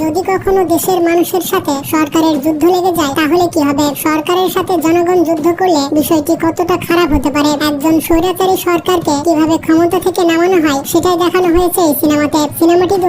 যদি কখনো দেশের মানুষের সাথে সরকারের যুদ্ধ লেগে যায়, তাহলে কি হবে? সরকারের সাথে জনগণ যুদ্ধ করলে বিষয়টি কতটা খারাপ হতে পারে? একজন স্বৈরাচারী সরকারকে কীভাবে ক্ষমতা থেকে নামানো হয়, সেটাই দেখানো হয়েছে এই সিনেমাতে। সিনেমাটি দু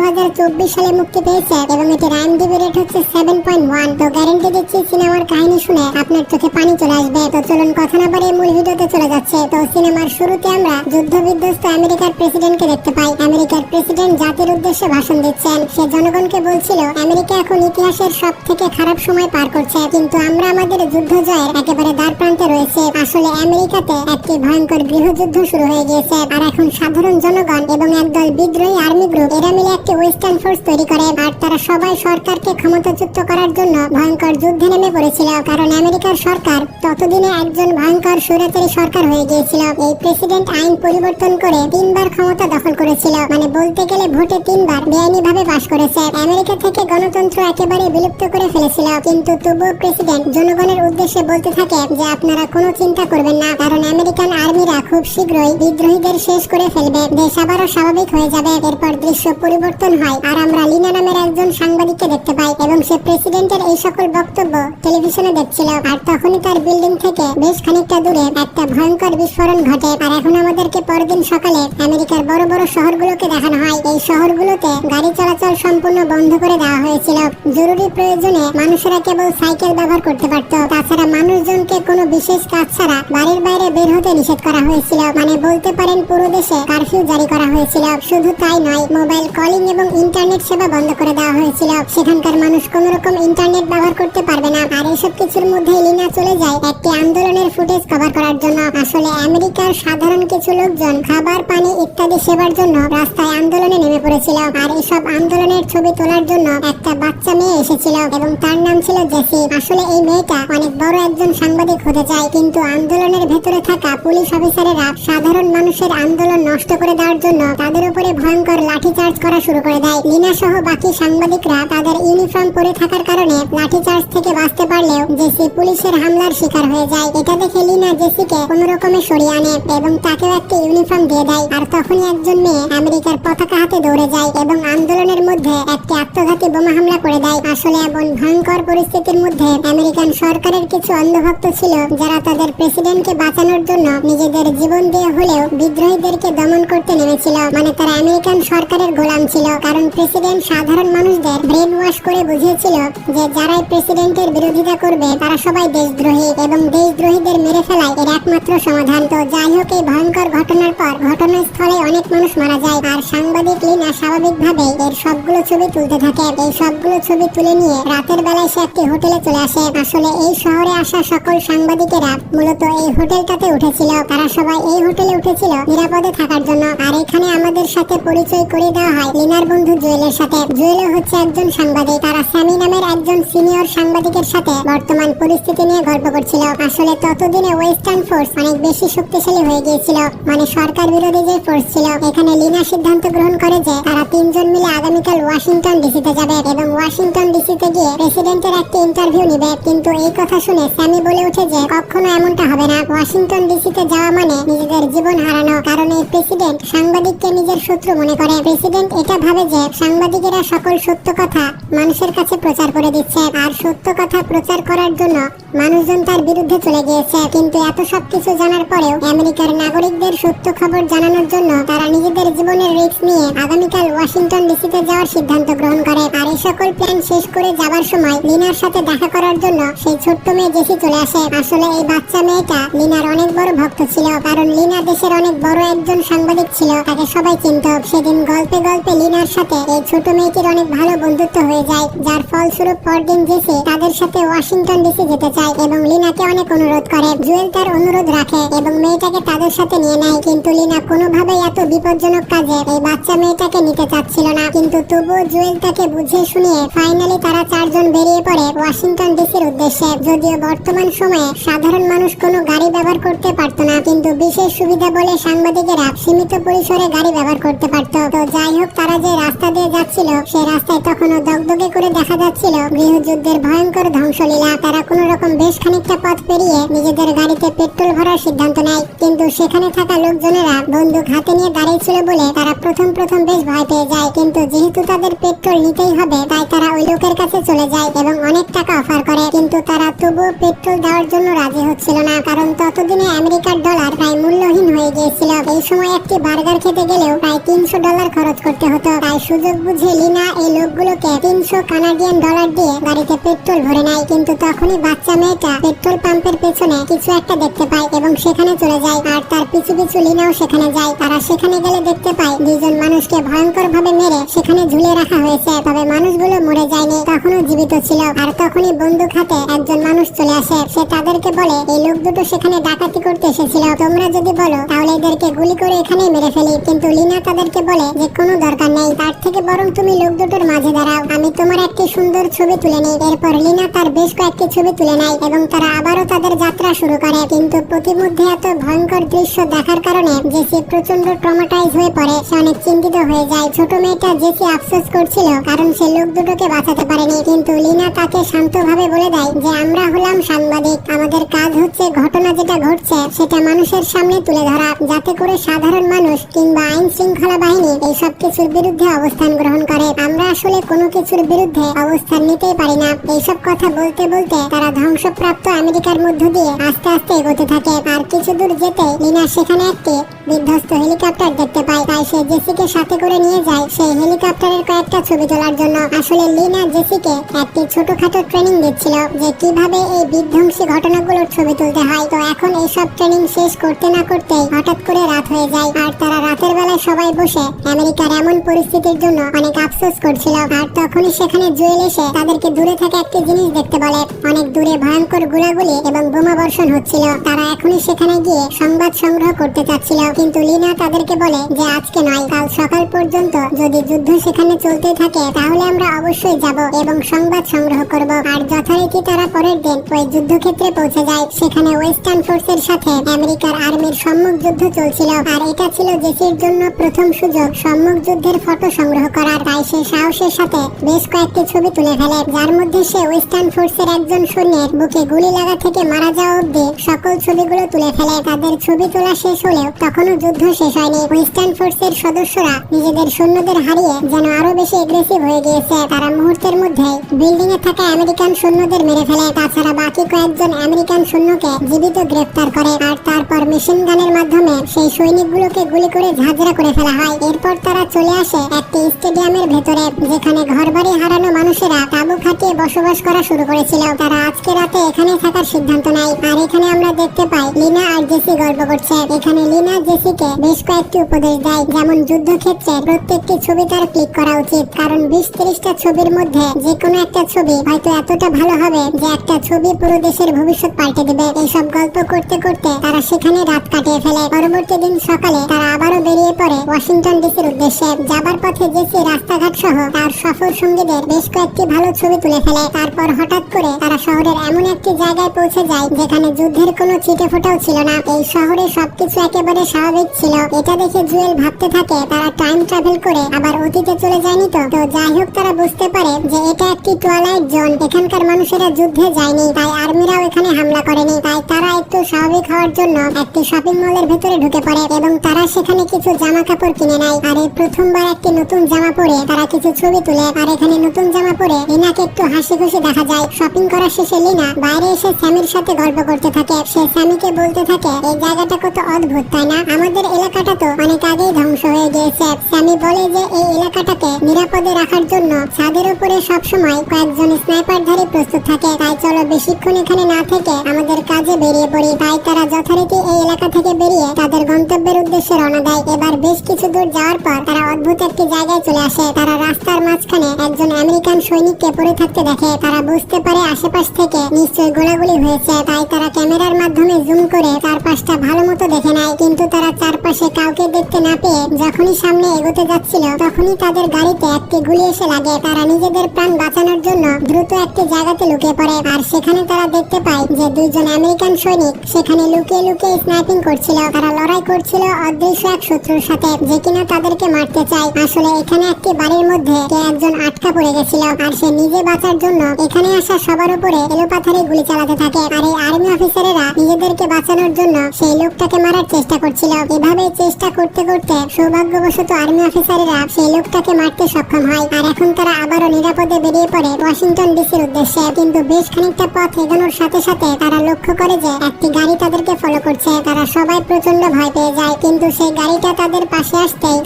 সালে মুক্তি পেয়েছে এবং এটি আইএমডিবি রেট হচ্ছে সেভেন পয়েন্ট ওয়ান। তো গ্যারেন্টি দিচ্ছি, সিনেমার কাহিনী শুনে আপনার চোখে পানি চলে আসবে। তো চলুন কথা না বাড়িয়ে মূল ভিডিওতে চলে যাচ্ছে। তো সিনেমার শুরুতে আমরা যুদ্ধ বিধ্বস্ত আমেরিকার প্রেসিডেন্টকে দেখতে পাই। আমেরিকার প্রেসিডেন্ট জাতির উদ্দেশ্যে ভাষণ দিচ্ছেন। সে জনগণকে বলছিল আমেরিকা এখন ইতিহাসের সব থেকে খারাপ সময় পার করছে, কিন্তু আমরা আমাদের যুদ্ধ জয়ের একেবারে দ্বার প্রান্তে রয়েছে। আসলে আমেরিকাতে একটি ভয়ঙ্কর গৃহযুদ্ধ শুরু হয়ে গিয়েছে, আর এখন সাধারণ জনগণ এবং একদল বিদ্রোহী আর্মি গ্রুপ, এরা মিলে একটি ওয়েস্টার্ন ফোর্স তৈরি করে, আর তারা সবাই সরকারকে ক্ষমতাচ্যুত করার জন্য ভয়ঙ্কর যুদ্ধে নেমে পড়েছিল, কারণ আমেরিকার সরকার ততদিনে একজন ভয়ঙ্কর স্বৈরাচারী সরকার হয়ে গিয়েছিল। এই প্রেসিডেন্ট আইন পরিবর্তন করে তিনবার ক্ষমতা দখল করেছিল মানে বলতে গেলে ভোটে তিনবার বেআইনি ভাবে পাশ করেছে। আমেরিকা থেকে গণতন্ত্র একেবারে বিলুপ্ত করে ফেলেছিল। কিন্তু তবুও প্রেসিডেন্ট জনগণের উদ্দেশ্যে বলতে থাকে যে আপনারা কোনো চিন্তা করবেন না, কারণ আমেরিকান আর্মিরা খুব শীঘ্রই বিদ্রোহীদের শেষ করে ফেলবে। দেশ আবারও স্বাভাবিক হয়ে যাবে, এরপর দৃশ্য পরিবর্তন হয় আর আমরা লিনা নামের একজন সাংবাদিককে দেখতে পাই এবং সে প্রেসিডেন্টের এই সকল বক্তব্য টেলিভিশনে দেখছিল। আর তখনই তার বিল্ডিং থেকে বেশ খানিকটা দূরে একটা ভয়ঙ্কর বিস্ফোরণ ঘটে। আর এখন আমাদেরকে পরদিন সকালে আমেরিকার বড় বড় শহরগুলোকে দেখানো হয়। এই শহরগুলোতে গাড়ি চলাচল সম্পূর্ণ বন্ধ করে দেওয়া হয়েছিল। জরুরি প্রয়োজনে মানুষেরা কেবল সাইকেল ব্যবহার করতে পারত। তাছাড়া মানুষজনকে কোনো বিশেষ কাজ ছাড়া বাড়ির বাইরে বের হতে নিষেধ করা হয়েছিল। মানে বলতে পারেন পুরো দেশে কারফিউ জারি করা হয়েছিল। শুধু তাই নয়, মোবাইল কলিং এবং ইন্টারনেট সেবা বন্ধ করে দেওয়া হয়েছিল। সেখানকার মানুষ কোন রকম ইন্টারনেট ব্যবহার করতে পারবে না। আর এসব কিছুর মধ্যে লিনা চলে যায় একটি আন্দোলনের ফুটেজ কভার করার জন্য। আসলে আমেরিকার সাধারণ কিছু লোকজন খাবার, পানি ইত্যাদি সেবার জন্য রাস্তায় আন্দোলনে নেমে পড়েছিল। আর এসব আন্দোলনের ছবি তোলার জন্য একটা বাচ্চা মেয়ে এসেছিল এবং তার নাম ছিল জেসি। আসলে এই মেয়েটা অনেক বড় একজন সাংবাদিক হতে চায়, কিন্তু আন্দোলনের ভেতরে থাকা পুলিশ অফিসারেরা সাধারণ মানুষের আন্দোলন নষ্ট করে দেওয়ার জন্য তাদের উপরে ভয়ঙ্কর লাঠিচার্জ করা শুরু করে দেয়। লিনা সহ বাকি সাংবাদিকরা তাদের ইউনিফর্ম পরে থাকার কারণে লাঠিচার্জ থেকে বাঁচতে পারলেও জেসি পুলিশের হামলার শিকার হয়ে যায়। এটা দেখে লিনা জেসিকে কোনো রকমে সরিয়ে আনে এবং তাকেও একটি ইউনিফর্ম দিয়ে দেয়। আর তখনই একজন মেয়ে আমেরিকার পতাকা হাতে দৌড়ে যায় এবং আন্দোলনের মধ্যে একটি আত্মঘাতী বোমা হামলা করে দেয়। আসলে এমন ভয়ঙ্কর পরিস্থিতির মধ্যে আমেরিকান সরকারের কিছু অন্ধভক্ত ছিল, যারা তাদের প্রেসিডেন্টকে বাঁচানোর জন্য নিজেদের জীবন দিয়ে হলেও বিদ্রোহীদেরকে দমন করতে নেমেছিল। মানে তারা আমেরিকান সরকারের গোলাম ছিল, কারণ প্রেসিডেন্ট সাধারণ মানুষদের ব্রেন ওয়াশ করে বুঝিয়েছিল যে যারাই প্রেসিডেন্টের বিরোধিতা করবে, তারা সবাই দেশদ্রোহী এবং দেশদ্রোহীদের মেরে ফেলাই এর একমাত্র সমাধান। তো যাই হোক, এই ভয়ঙ্কর ঘটনার পর ঘটনাস্থলে অনেক মানুষ মারা যায়, আর সাংবাদিক লিনা স্বাভাবিকভাবেই এর সবগুলো ছবি তুলতে থাকে। এই সবগুলো ছবি তুলে নিয়ে রাতের বেলায় সে একটি হোটেলে চলে আসে। আসলে এই শহরে আসা সকল সাংবাদিকেরা মূলত এই হোটেলটাতে উঠেছিল। তারা সবাই এই হোটেলে উঠেছিল নিরাপদে থাকার জন্য। আর এখানে আমাদের সাথে পরিচয় করে দেওয়া হয় লিনার বন্ধু জুয়েলের সাথে। জুয়েলও হচ্ছে একজন সাংবাদিক। তারা স্যামি নামের একজন সিনিয়র সাংবাদিকের সাথে বর্তমান পরিস্থিতি নিয়ে গল্প করছিল। আসলে ততদিনে ওয়েস্টার্ন ফোর্স অনেক বেশি শক্তিশালী হয়ে গিয়েছিল। মানে সরকার বিরোধী যে ফোর্স ছিল, এখানে লিনা সিদ্ধান্ত গ্রহণ করে যে তারা তিনজন মিলে আগামীকাল ওয়াশিংটন ডিসিতে যাবে এবং ওয়াশিংটন ডিসিতে গিয়ে প্রেসিডেন্টের একটি ইন্টারভিউ নিবে। কিন্তু এই কথা শুনে স্যামি বলে ওঠে যে, কখনো এমনটা হবে না। ওয়াশিংটন ডিসিতে যাওয়া মানে নিজেদের জীবন হারানো। কারণ এই প্রেসিডেন্ট সাংবাদিককে নিজের শত্রু মনে করে। প্রেসিডেন্ট এটা ভাবে যে, সাংবাদিকেরা সকল সত্য কথা মানুষের কাছে প্রচার করে দিচ্ছে। আর সত্য কথা প্রচার করার জন্য মানুষজন তার বিরুদ্ধে চলে গিয়েছে। কিন্তু এত সব কিছু জানার পরেও আমেরিকার নাগরিকদের সত্য খবর জানানোর জন্য তারা নিজেদের জীবনের রিস্ক নিয়ে আগামীকাল ওয়াশিংটন ডিসিতে যাওয়ার সিদ্ধান্ত গ্রহণ করে। আর এই সকল প্ল্যান শেষ করে যাবার সময় লিনার সাথে দেখা করার জন্য সেই ছোট্ট মেয়ে জেসি চলে আসে। আসলে এই বাচ্চা মেয়েটা লিনার অনেক বড় ভক্ত ছিল, কারণ লিনা দেশের অনেক বড় একজন সাংবাদিক ছিল, তাকে সবাই চিনত। সেদিন গল্পে গল্পে লিনার সাথে এই ছোট মেয়েটির অনেক ভালো বন্ধুত্ব হয়ে যায়, যার ফলস্বরূপ পরদিন জেসি তাদের সাথে ওয়াশিংটন ডিসি যেতে চায় এবং লিনাকে অনেক অনুরোধ করে। জুয়েল তার অনুরোধ রাখে এবং মেয়েটাকে তাদের সাথে নিয়ে নেয়, কিন্তু লিনা কোনোভাবেই এত বিপজ্জনক কাজে এই বাচ্চা মেয়েটাকে নিতে চাচ্ছিল না। কিন্তু তবুও জুয়েল তাকে বুঝিয়ে শুনিয়ে ফাইনালি তারা চারজন বেরিয়ে পড়ে ওয়াশিংটন ডিসির উদ্দেশ্যে। যদিও বর্তমান সময়ে সাধারণ মানুষ কোনো গাড়ি ব্যবহার করতে পারতো না, কিন্তু বিশেষ সুবিধা বলে সাংবাদিকেরা সীমিত পরিসরে গাড়ি ব্যবহার করতে পারতো। তো যাই হোক, তারা যে রাস্তা দিয়ে যাচ্ছিল সেই রাস্তায় তখনও দগ্ধ উদ্যোগে করে দেখা যাচ্ছিল গৃহযুদ্ধের ভয়ঙ্কর ধ্বংসলীলা। তারা কোনো রকম বেশ খানিকটা পথ পেরিয়ে নিজেদের গাড়িতে পেট্রোল ভরার সিদ্ধান্ত নেয়। কিন্তু সেখানে থাকা লোকজনেরা বন্দুক হাতে নিয়ে দাঁড়িয়েছিল বলে তারা প্রথম প্রথম বেশ ভয় পেয়ে যায়। কিন্তু যেহেতু তাদের পেট্রোল নিতেই হবে, তাই তারা ওই লোকের কাছে চলে যায় এবং অনেক টাকা অফার করে। কিন্তু তারা তবুও পেট্রোল দেওয়ার জন্য রাজি হচ্ছিল না, কারণ ততদিনে আমেরিকার ডলার প্রায় মূল্যহীন হয়ে গিয়েছিল। এই সময় একটি বার্গার খেতে গেলেও প্রায় তিনশো ডলার খরচ করতে হতো। তাই সুযোগ বুঝে লিনা এই লোকগুলোকে তিনশো কানাডিয়ান ডলার দিয়ে গাড়িতে পেট্রোল ভরে নেয়। কিন্তু তখনই বাচ্চা মেয়েটা পেট্রোল পাম্পের পেছনে কিছু একটা দেখতে পায় এবং সেখানে চলে যায়। আর তার পিছু পিছু লিনাও সেখানে যায়। তারা সেখানে গেলে দেখতে পায় দুজন মানুষকে ভয়ঙ্কর ভাবে মেরে সেখানে ঝুলে রাখা হয়েছে। তবে মানুষগুলো মরে যায়নি, তখনও জীবিত ছিল। আর তখনই বন্দুক হাতে একজন মানুষ চলে আসে। সে তাদেরকে বলে, এই লোক দুটো সেখানে ডাকাতি করতে এসেছিল। তোমরা যদি বলো, তাহলে এদেরকে গুলি করে এখানেই মেরে ফেলি। কিন্তু লিনা তাদেরকে বলে, যে কোনো দরকার নেই। তার থেকে বরং তুমি লোক দুটোর মাঝে দাঁড়াও। আমি তোমার একটি সুন্দর ছবি তুলে নিই। এরপর লিনা তার বেশ কয়েকটি ছবি তুলে নেয় এবং তারা আবারও তাদের যাত্রা শুরু করে। কিন্তু প্রতিমধ্যে এত ভয়ঙ্কর দৃশ্য দেখার কারণে জেসি প্রচণ্ড ট্রমাটাইজ হয়ে পড়ে। সে অনেক চিন্তিত হয়ে যায়। ছোট মেয়েটা জেসি আফসোস করছিল কারণ সে লোক দুটোকে বাঁচাতে পারেনি। কিন্তু লিনা তাকে শান্তভাবে বলে দেয় যে, আমরা হলাম সাংবাদিক। আমাদের কাজ হচ্ছে ঘটনা যেটা ঘটছে, সেটা মানুষের সামনে তুলে ধরা, যাতে করে সাধারণ মানুষ কিংবা আইন শৃঙ্খলা বাহিনী এই সব কিছুর বিরুদ্ধে অবস্থান গ্রহণ করে। আমরা আসলে কোনো কিছুর বিরুদ্ধে অবস্থান নিতেই পারি না। এইসব কথা বলতে বলতে তারা ধ্বংসপ্রাপ্ত আমেরিকার মধ্য দিয়ে আস্তে আস্তে এগোতে থাকে। আর কিছু দূর যেতে লিনা সেখানে একটি বিধ্বস্ত হেলিকপ্টার দেখতে পায়। তাই সে জেসিকে সাথে করে নিয়ে যায়। সেই হেলিকপ্টারের কয়েকটা ছবি তোলার জন্য। আসলে লিনা জেসিকে একটি ছোটখাটো ট্রেনিং দিচ্ছিল যে কীভাবে এই বিধ্বংসী ঘটনাগুলোর ছবি তুলতে হয়। তো এখন এইসব ট্রেনিং শেষ করতে না করতেই হঠাৎ করে রাত হয়ে যায়। আর তারা রাতের বেলায় সবাই বসে আমেরিকার এমন পরিস্থিতির জন্য অনেক আফসোস করছিল। আর তখনই সেখানে জুয়েল এসে তাদেরকে দূরে থেকে একটি জিনিস দেখতে বলে। অনেক দূরে ভয়ঙ্কর গুলাগুলি এবং বোমা বর্ষণ হচ্ছিল। তারা এখনই সেখানে গিয়ে সংবাদ সংগ্রহ করতে চাচ্ছিল। কিন্তু লিনা তাদেরকে বলে যে, আজকে নয়, কাল সকাল পর্যন্ত যদি যুদ্ধ সেখানে চলতে থাকে তাহলে আমরা অবশ্যই যাব এবং সংবাদ সংগ্রহ করব। আর যথারীতি তারা পরের দিন ওই যুদ্ধক্ষেত্রে পৌঁছে যায়। সেখানে ওয়েস্টার্ন ফোর্সের সাথে আমেরিকার আর্মির সম্মুখ যুদ্ধ চলছিল। আর এটা ছিল জেসির জন্য প্রথম সুযোগ, সম্মুখ যুদ্ধের ফটো সংগ্রহ করার। তাই সে সাহসের সাথে বেশ কয়েকটি ছবি তুলে ফেলে, যার মধ্যে সে ওয়েস্টার্ন ফোর্সের একজন সৈন্যের বুকে গুলি লাগা থেকে মারা যাওয়া অব্দি সকল ছবিগুলো তুলে ফেলে। তাদের ছবি তোলা শেষ হলেও তখনও যুদ্ধ শেষ হয়নি। ওয়েস্টার্ন ফোর্সের সদস্যরা নিজেদের সৈন্যদের হারিয়ে যেন আরও বেশি এগ্রেসিভ হয়ে গিয়েছে। তারা মুহূর্তের মধ্যেই বিল্ডিং এ থাকা আমেরিকান সৈন্যদের মেরে ফেলে। তাছাড়া বাকি কয়েকজন আমেরিকান সৈন্যকে জীবিত গ্রেফতার করে। আর তারপর মেশিন গানের মাধ্যমে সেই সৈনিকগুলোকে গুলি করে ঝাঁঝরা করে ফেলা হয়। এরপর তারা চলে আসে একটি স্টেডিয়ামের ভেতরে, যেখানে ঘরবাড়ি হারানো মানুষেরা তাঁবু খাটিয়ে বসবাস করা শুরু করেছিল। তারা আজকে রাতে এখানেই থাকার সিদ্ধান্ত নেয়। আর এখানে আমরা দেখতে পাই লিনা আর জেসি গল্প করছে। এখানে লিনা জেসিকে বেশ কয়েকটি উপদেশ দেয়। যেমন যুদ্ধক্ষেত্রে প্রত্যেকটি ছবি তার ক্লিক করা উচিত। কারণ বিশ ত্রিশটা ছবির মধ্যে যে কোনো একটা ছবি হয়তো এতটা ভালো হবে যে একটা ছবি পুরো দেশের ভবিষ্যৎ পাল্টে দেবে। এইসব গল্প করতে করতে তারা সেখানে রাত কাটিয়ে ফেলে। পরবর্তী দিন সকালে তারা আবারও বেরিয়ে পড়ে ওয়াশিংটন ডিসির উদ্দেশ্যে। যাবার পথে জেসি রাস্তাঘাট সহ তার সফর সঙ্গীদের বেশ কয়েকটি ভালো ছবি তুলে ফেলে। তারপর হঠাৎ করে তারা শহরের এমন একটি জায়গায় পৌঁছে যায় যেখানে যুদ্ধের কোনো ছিটে ফোটাও ছিল না। এই শহরে সবকিছু একেবারে স্বাভাবিক ছিল। এটা দেখে জুয়েল ভাবতে থাকে, তারা টাইম ট্রাভেল করে আবার অতীতে চলে যায়নি তো? তো যাই হোক তারা বুঝতে পারে যে এটা একটি টুয়ালাইট জোন এখানকার মানুষেরা যুদ্ধে যায়নি, তাই আর্মিরাও এখানে হামলা করেনি। তাই তারা একটু স্বাভাবিক হওয়ার জন্য একটি শপিং মলের ভেতরে ঢুকে পড়ে এবং তারা সেখানে কিছু জামা কাপড় কিনে নেয়। আর এই প্রথমবার একটি নতুন জামা পরে তারা কিছু ছবি তুলে। আর এখানে নতুন জামা পরে লিনাকে একটু হাসি খুশি দেখা যায়। শপিং করার শেষে লিনা বাইরে এসে স্যামির সাথে গল্প করতে থাকে। সে স্যামিকে বলতে থাকে, এই জায়গাটা কত অদ্ভুত, তাই না? আমাদের এলাকাটা তো অনেক আগেই ধ্বংস হয়ে গিয়েছে। স্যামি বলে যে, এই এলাকাটাকে নিরাপদে রাখার জন্য ছাদের উপরে সবসময় কয়েকজন স্নাইপারধারী প্রস্তুত থাকে। তাই চলো বেশিক্ষণ এখানে না থেকে আমাদের কাজে বেরিয়ে পড়ি। তাই তারা যথারীতি এই এলাকা থেকে বেরিয়ে তাদের গন্তব্যের উদ্দেশ্যে রওনা দেয়। এবার বেশ কিছু দূর যাওয়ার পর তারা অদ্ভুত একটি জায়গায় চলে আসে। তারা রাস্তার মাঝখানে একজন আমেরিকান সৈনিককে পড়ে থাকতে দেখে। তারা বুঝতে পারে আশেপাশ থেকে নিশ্চয়ই গোলাগুলি হয়েছে। তাই তারা ক্যামেরার মাধ্যমে জুম করে চারপাশটা ভালো মতো দেখে নেয়। কিন্তু তারা চারপাশে কাউকে দেখতে না পেয়ে যখনই সামনে এগোতে যাচ্ছিল, তখনই তাদের গাড়িতে একটি গুলি এসে লাগে, তারা নিজেদের প্রাণ বাঁচানোর জন্য দ্রুত একটি জায়গাতে লুকিয়ে পড়ে। আর সেখানে তারা দেখতে পায় যে দুইজন আমেরিকান সৈনিক সেখানে লুকিয়ে লুকিয়ে স্নাইপিং করছিল। তারা লড়াই করছিল অদৃশ্য এক শত্রুর সাথে, যে কিনা তাদেরকে মারতে চায়। আসলে এখানে একটি বাড়ির মধ্যে কে একজন আটকা পড়ে গেছিল। আর সে নিজে বাঁচার জন্য এখানে আসা সবার উপরে এলোপাথারি গুলি চালাতে থাকে। আর এই আর্মি অফিসারেরা নিজেদেরকে বাঁচানোর জন্য সেই লোকটাকে মারার চেষ্টা করছিল। এভাবে চেষ্টা করতে করতে সৌভাগ্যবশত আর্মি অফিসারেরা সেই লোকটাকে মারতে সক্ষম হয়। আর এখন তারা আবারও নিরাপদে বেরিয়ে পড়ে ওয়াশিংটন ডিসির উদ্দেশ্যে। কিন্তু বেশ খানিকটা পথ এগোনোর সাথে সাথে তারা লক্ষ্য করে যে একটি গাড়ি তাদেরকে ফলো করছে। তারা সবাই প্রচণ্ড ভয় পেয়ে যায়, কিন্তু সেই গাড়িটা তাদের পাশে আসতেই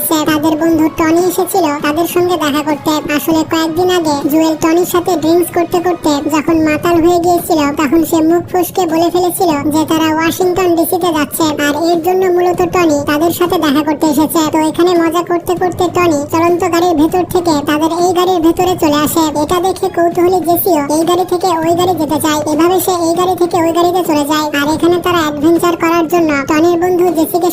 রয়েছে তাদের বন্ধু টনি এসেছিল। তাদের সঙ্গে দেখা করতে। আসলে কয়েকদিন আগে জুয়েল টনির সাথে ড্রিঙ্কস করতে করতে যখন মাতাল হয়ে গিয়েছিল, তখন সে মুখ ফুসকে বলে ফেলেছিল যে তারা ওয়াশিংটন ডিসিতে যাচ্ছে আর এর জন্য মূলত টনি তাদের সাথে দেখা করতে এসেছে। তো এখানে মজা করতে করতে টনি চলন্ত গাড়ির ভেতর থেকে তাদের এই গাড়ির ভেতরে চলে আসে। এটা দেখে কৌতূহলী জেসিও এই গাড়ি থেকে ওই গাড়ি যেতে চায়। এভাবে সে এই গাড়ি থেকে ওই গাড়িতে চলে যায়। আর এখানে তারা অ্যাডভেঞ্চার করার জন্য জেসিকে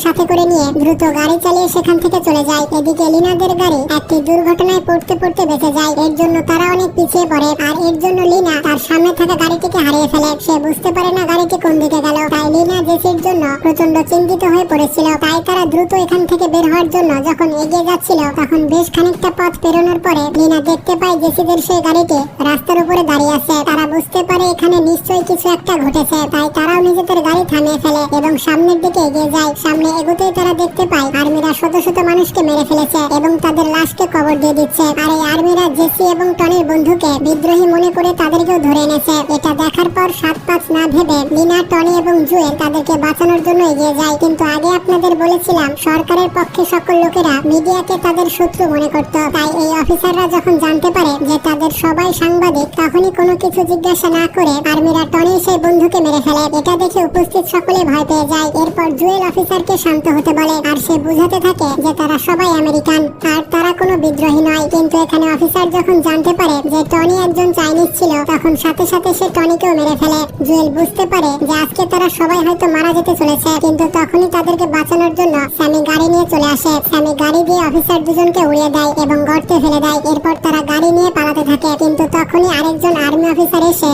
সাথে করে নিয়ে দ্রুত গাড়ি চালিয়ে সেখান থেকে চলে যায়। এদিকে লিনাদের গাড়ি একটি দুর্ঘটনায় পড়তে পড়তে বেঁচে যায়। এর জন্য তারা অনেক পিছিয়ে পড়ে আর এর জন্য লিনা তার সামনে থাকা গাড়িটিকে হারিয়ে ফেলে। সে বুঝতে পারে না গাড়িটি কোন দিকে গেল। তাই লিনা জেসির জন্য প্রচণ্ড চিন্তিত হয়ে পড়েছিল। তাই তারা দ্রুত এখান থেকে বের হওয়ার জন্য যখন এগিয়ে যাচ্ছিল, তখন বেশ খানিকটা পথ পেরোনোর পরে লিনা দেখতে পায় জেসিদের সেই গাড়িটি রাস্তার উপরে দাঁড়িয়ে আছে। তারা বুঝতে পারে এখানে নিশ্চয়ই কিছু একটা ঘটেছে, তাই তারাও নিজেদের গাড়ি থামিয়ে ফেলে এবং সামনের দিকে এগিয়ে যায়। সামনে এগোতেই তারা দেখতে পায়, আর্মিরা শত শত মানুষকে মেরে ফেলেছে এবং তাদের লাশকে কবর দিয়ে দিচ্ছে। আর এই আর্মিরা জেসি এবং টনির বন্ধুকে বিদ্রোহী মনে করে তাদেরকেও ধরে এনেছে। এটা দেখার পর সাত পাঁচ না ভেবে লিনা, টনি এবং জুয়েল তাদেরকে বাঁচানোর জন্য এগিয়ে যায়। কিন্তু আগে আপনাদের বলেছিলাম, সরকারের পক্ষে সকল লোকেরা মিডিয়াকে তাদের শত্রু মনে করত। তাই এই অফিসাররা যখন জানতে পারে যে তাদের সবাই সাংবাদিক তখনই কোনো কিছু জিজ্ঞাসা না করে আর্মিরা টনির সেই বন্ধুকে মেরে ফেলে। এটা দেখে উপস্থিত সকলে ভয় পেয়ে যায়। এরপর জুয়েল অফিসারকে শান্ত হতে বলে, আর সে বুঝাতে থাকে যে তারা সবাই আমেরিকান, আর তারা কোনো বিদ্রোহী নয়। কিন্তু এখানে অফিসার যখন জানতে পারে যে টনি একজন চাইনিজ ছিল, তখন সাথে সাথে সে টনিকেও মেরে ফেলে। জুয়েল বুঝতে পারে যে আজকে তারা সবাই হয়তো মারা যেতে চলেছে, কিন্তু তখনই তাদেরকে বাঁচানোর জন্য স্যামি গাড়ি নিয়ে চলে আসে। স্যামি গাড়ি দিয়ে অফিসার দুজনকে উড়িয়ে দেয় এবং গর্তে ফেলে দেয়। এরপর আরেকজন আর্মি অফিসার এসে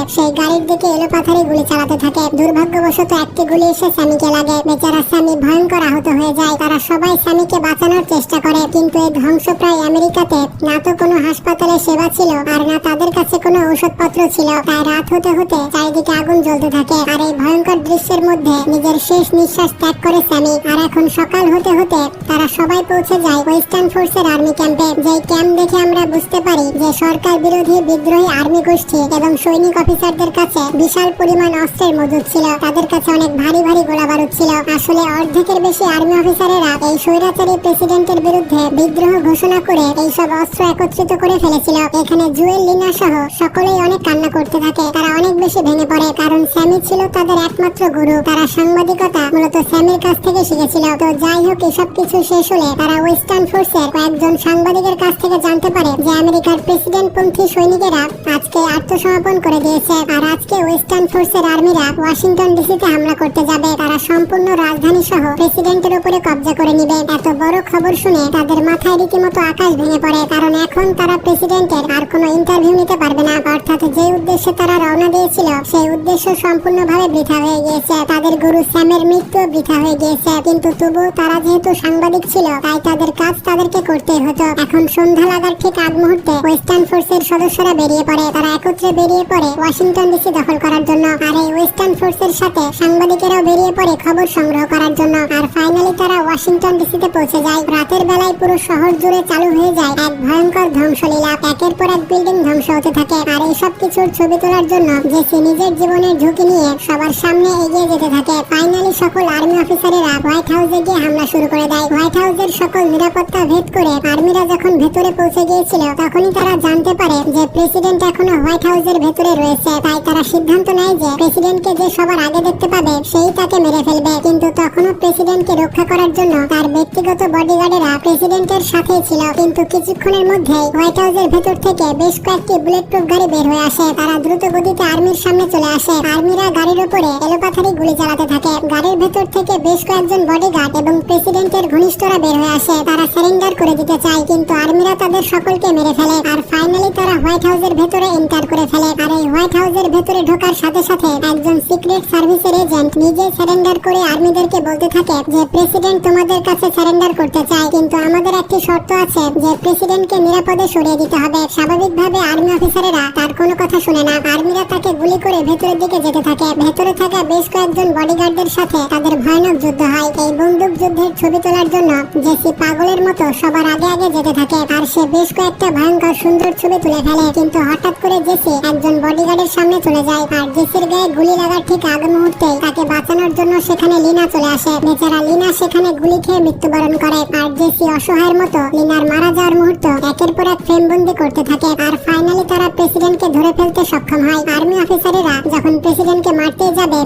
দিকে এলোপাথারি গুলি চালাতে থাকে। দুর্ভাগ্যবশত একটি গুলি এসে স্যামিকে লাগে। বেচারা স্যামি ভয়ঙ্কর আহত হয়ে যায়। তারা সবাই স্যামিকে বাঁচানোর চেষ্টা করে। কিন্তু এই ধ্বংসপ্রায় আমেরিকাতে না তো কোনো হাসপাতালে সেবা ছিল, আর না তাদের কাছে কোনো ঔষধপত্র ছিল। তাই রাত হতে হতে চারিদিকে আগুন জ্বলতে থাকে। আর এই ভয়ঙ্কর দৃশ্যের মধ্যে নিজের শেষ নিঃশ্বাস ত্যাগ করে স্যামি। আর এখন সকাল হতে হতে তারা সবাই পৌঁছে যায় ওয়েস্টার্ন ফোর্সের আর্মি ক্যাম্পে। যেই ক্যাম্প দেখে আমরা বুঝতে পারি যে সরকার বিরোধী বিদ্রোহী আর্মি গোষ্ঠী এবং সৈনিক অফিসারদের কাছে বিশাল পরিমাণ অস্ত্রের মজুদ ছিল। তাদের কাছে অনেক ভারী ভারী গোলা বারুদ ছিল। আসলে অর্ধেকের বেশি আর্মি অফিসারেরা এই স্বৈরাচারী প্রেসিডেন্টের বিরুদ্ধে বিদ্রোহ ঘোষণা করে এইসব অস্ত্র একত্রিত করে ফেলেছিল। এখানে জুয়েল লিনা সহ সকলেই অনেক কান্না করতে থাকে। তারা অনেক বেশি ভেঙে পড়ে, কারণ স্যামি ছিল তাদের একমাত্র গুরু। তারা সাংবাদিকতা মূলত স্যামির কাছ থেকে শিখেছিল। তো যাই হোক, এসব কিছু শেষ হলে তারা ওয়েস্টার্ন ফোর্সের কয়েকজন সাংবাদিকের কাছ থেকে জানতে পারে যে আমেরিকার প্রেসিডেন্ট পন্থী সৈনিকেরা আজকে আত্মসমর্পণ করে দিয়েছে। আর আজকে ওয়েস্টার্ন ফোর্সের আর্মিরা ওয়াশিংটন ডিসিতে হামলা করতে যাবে। তারা সম্পূর্ণ রাজধানী সহ প্রেসিডেন্টের উপরে কবজা করে নিবে। এত বড় খবর শুনে তাদের মাথায় রীতিমতো আকাশ ভেঙে পড়ে, কারণ এখন তারা প্রেসিডেন্টের আর কোনো ইন্টারভিউ নিতে পারবে না। অর্থাৎ যে উদ্দেশ্যে তারা রওনা দিয়েছিল, সেই উদ্দেশ্য সম্পূর্ণভাবে বৃথা হয়ে গিয়েছে। তাদের গুরু স্যামের মৃত্যু বৃথা হয়ে গিয়েছে। কিন্তু তবু তারা যেহেতু সাংবাদিক ছিল, তাই তাদের কাজ তাদেরকে করতে হতো। এখন সন্ধ্যা লাগার ঠিক আগ মুহূর্তে ওয়েস্টার্ন ফোর্সের সদস্যরা বেরিয়ে পড়ে। তারা একত্রে বেরিয়ে পড়ে ওয়াশিংটন ডিসি দখল করার জন্য আর এই ওয়েস্টার্ন ফোর্সের সাথে সাংবাদিকেরাও বেরিয়ে পড়ে খবর সংগ্রহ করার জন্য। আর ফাইনালি তারা ওয়াশিংটন ডিসিতে পৌঁছে যায়। রাতের বেলায় পুরো শহর জুড়ে চালু হয়ে যায় এক ভয়ঙ্কর ধ্বংসলীলা। একের পর এক বিল্ডিং ধ্বংস হতে থাকে। আর এইসব কিছুর ছবি তোলার জন্য জেসি নিজের জীবনের ঝুঁকি নিয়ে সবার সামনে এগিয়ে যেতে থাকে। ফাইনালি সকল আর্মি অফিসারেরা হোয়াইট হাউসে গিয়ে হামলা শুরু করে দেয়। হোয়াইট হাউসের সকল নিরাপত্তা ভেদ করে আর্মিরা যখন ভেতরে পৌঁছে গিয়েছিল, তখনই তারা জানতে পারে যে প্রেসিডেন্ট এখনও হোয়াইট হাউসের ভেতরে রয়েছে। তাই তারা সিদ্ধান্ত নেয় যে। প্রেসিডেন্টকে যে সবার আগে দেখতে পাবে, সেই তাকে মেরে ফেলবে। কিন্তু তখনও প্রেসিডেন্টকে রক্ষা করার জন্য তার ব্যক্তিগত বডিগার্ডেরা প্রেসিডেন্টের সাথেই ছিল। কিন্তু কিছুক্ষণের মধ্যেই হোয়াইট হাউসের ভেতর থেকে বেশ কয়েকটি বুলেট প্রুফ গাড়ি বের হয়ে আসে। তারা দ্রুত গতিতে আর্মির সামনে চলে আসে। আর্মিরা গাড়ির উপরে এলোপাথারি গুলি চালাতে থাকে। গাড়ির ভেতর থেকে বেশ কয়েকজন বডিগার্ড এবং প্রেসিডেন্টের ঘনিষ্ঠরা বের হয়ে আসে। তারা সারেন্ডার করে দিতে চায়, কিন্তু আর্মিরা তাদের সকলকে মেরে ফেলে। আর ফাইনালি তারা হোয়াইট হাউসের ভেতরে এন্টার করে ফেলে। আর এই হোয়াইট হাউসের ভেতরে ঢোকার সাথে সাথে একজন সিক্রেট সার্ভিসের এজেন্ট নিজে সারেন্ডার করে আর্মিদেরকে বলতে থাকে যে, প্রেসিডেন্ট তোমাদের কাছে সারেন্ডার করতে চায়, কিন্তু আমাদের একটি শর্ত আছে যে, প্রেসিডেন্টকে নিরাপদে সরিয়ে দিতে হবে। স্বাভাবিকভাবে আর্মি অফিসারেরা তার কোনো কথা শুনে না। আর্মিরা তাকে গুলি করে ভেতরের দিকে যেতে থাকে। ভেতরে থাকা বেশ কয়েকজন বডিগার্ডদের সাথে তাদের ভয়ানক যুদ্ধ হয়। এই বন্দুক যুদ্ধের ছবি তোলার জন্য জেসি পাগলের মতো সবার আগে আগে যেতে থাকে। আর সে বেশ কয়েকটা ভয়ঙ্কর সুন্দর ছবি তুলে ফেলে, কিন্তু হঠাৎ করে জেসি একজন বডিগার্ডের সামনে চলে যায়। আর জেসির গায়ে গুলি লাগার ঠিক আগ মুহূর্তে তাকে বাঁচানোর জন্য সেখানে লিনা চলে আসে। বেচারা লিনা সেখানে গুলি খেয়ে মৃত্যুবরণ করে। আর জেসি অসহায়ের মতো লিনার মারা যাওয়ার মুহূর্ত একের পর এক ফ্রেম বন্দি করতে থাকে। আর ফাইনালি তারা প্রেসিডেন্টকে ধরে ফেলতে সক্ষম হয়। আর্মি অফিসারেরা যখন প্রেসিডেন্টকে মারতে যাবে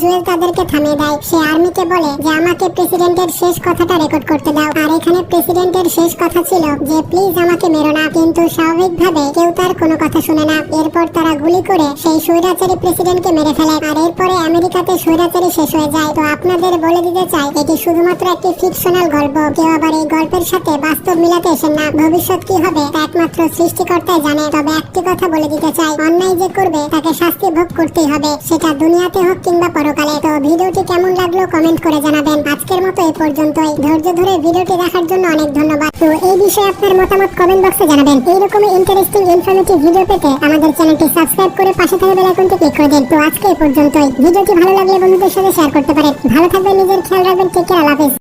জুয়েল তাদেরকে থামিয়ে দেয়। সে আর্মিকে বলে যে, আমাকে প্রেসিডেন্টের শেষ কথাটা রেকর্ড করতে দাও। আর এখানে প্রেসিডেন্টের শেষ কথা ছিল যে, প্লিজ আমাকে মেরো না। কিন্তু স্বাভাবিকভাবে কেউ তার কোনো কথা শুনে না। এরপর তারা গুলি করে সেই স্বৈরাচারী প্রেসিডেন্টকে মেরে ফেলে। আর এরপরে আমেরিকাতে স্বৈরাচারী শেষ হয়ে যায়। তো আপনাদের বলে দিতে চাই, এটি শুধুমাত্র একটি ফিকশনাল গল্প। কেউ আবার এই গল্পের সাথে বাস্তব মিলাতে এসেন না। ভবিষ্যৎ কি হবে, তা একমাত্র সৃষ্টিকর্তাই জানে। তবে একটি কথা বলে দিতে চাই, অন্যায় যে করবে, তাকে শাস্তি ভোগ করতেই হবে। সেটা দুনিয়াতে হোক কিংবা পরকালে তো ভিডিওটি কেমন লাগল কমেন্ট করে জানাবেন। আজকের মতো এ পর্যন্তই। ধৈর্য ধরে ভিডিওটি দেখার জন্য অনেক ধন্যবাদ। তো এই বিষয়ে আপনার মতামত কমেন্ট বক্সে জানাবেন। এইরকম ইন্টারেস্টিং ইনফরমেটিভ ভিডিও পেতে আমাদের চ্যানেলটি সাবস্ক্রাইব করে পাশে থাকা বেল আইকনটি ক্লিক করে দিন। তো আজকে এই পর্যন্তই। ভিডিওটি ভালো লাগলে বন্ধুদের সাথে শেয়ার করতে পারেন। ভালো থাকবেন, নিজের খেয়াল রাখবেন। ঠিক আল্লাহ হাফেজ।